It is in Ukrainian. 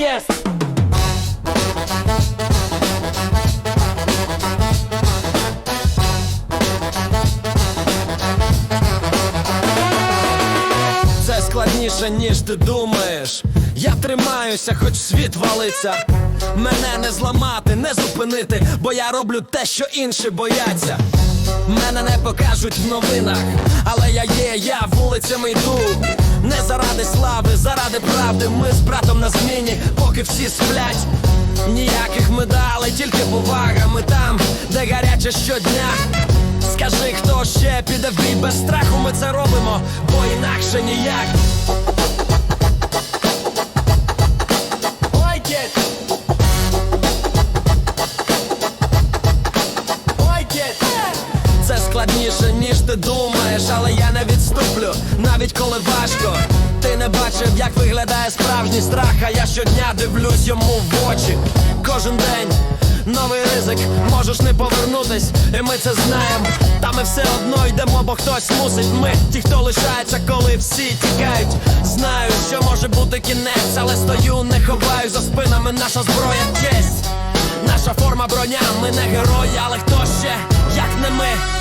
guest. Це складніше, ніж ти думаєш. Я тримаюся, хоч світ валиться. Мене не зламати, не зупинити, бо я роблю те, що інші бояться. Мене не покажуть в новинах, але я є, я вулицями йду. Заради слави, заради правди. Ми з братом на зміні, поки всі сплять. Ніяких медалей, тільки повага. Ми там, де гаряче щодня. Скажи, хто ще піде в бій без страху, ми це робимо, бо інакше ніяк. Це складніше, ніж ти думаєш, але я не відступлю, навіть коли важко. Ти не бачив, як виглядає справжній страх, а я щодня дивлюсь йому в очі. Кожен день новий ризик, можеш не повернутись, і ми це знаємо. Та ми все одно йдемо, бо хтось мусить. Ми ті, хто лишається, коли всі тікають. Знаю, що може бути кінець, але стою, не ховаю за спинами наша зброя, честь. Наша форма броня, ми не герої, але хто ще, як не ми.